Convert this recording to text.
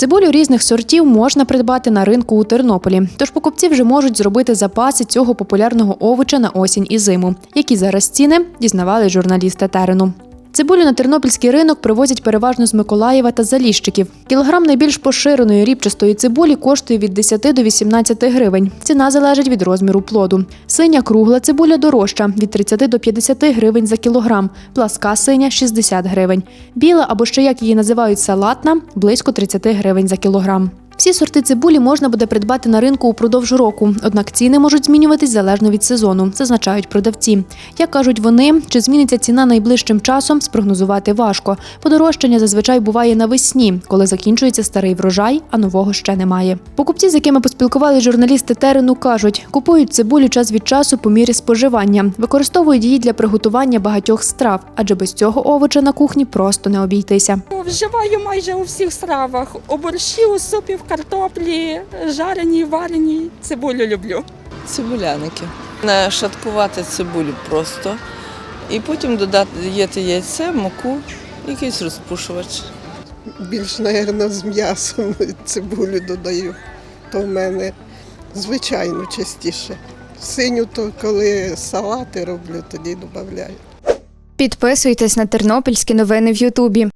Цибулю різних сортів можна придбати на ринку у Тернополі. Тож покупці вже можуть зробити запаси цього популярного овоча на осінь і зиму. Які зараз ціни дізнавали журналісти терену. Цибулю на тернопільський ринок привозять переважно з Миколаєва та Заліщиків. Кілограм найбільш поширеної рібчастої цибулі коштує від 10 до 18 гривень. Ціна залежить від розміру плоду. Синя кругла цибуля дорожча від 30 до 50 гривень за кілограм, пласка синя 60 гривень. Біла або ще як її називають салатна близько 30 гривень за кілограм. Всі сорти цибулі можна буде придбати на ринку упродовж року, однак ціни можуть змінюватись залежно від сезону, зазначають продавці. Як кажуть вони, чи зміниться ціна найближчим часом, спрогнозувати важко. Подорожчання зазвичай буває навесні, коли закінчується старий врожай, а нового ще немає. Покупці, з якими поспілкували журналісти терену, кажуть, купують цибулю час від часу по мірі споживання, використовують її для приготування багатьох страв, адже без цього овоча на кухні просто не обійтися. Вживаю майже у всіх стравах. У борщі, у супі, в картоплі, жарені, варені. Цибулю люблю. Цибуляники. Нашаткувати цибулю просто. І потім додати яйце, муку, якийсь розпушувач. більш, мабуть, з м'ясом цибулю додаю. То в мене звичайно частіше. Синю, то коли салати роблю, тоді додаю. Підписуйтесь на тернопільські новини в Ютубі.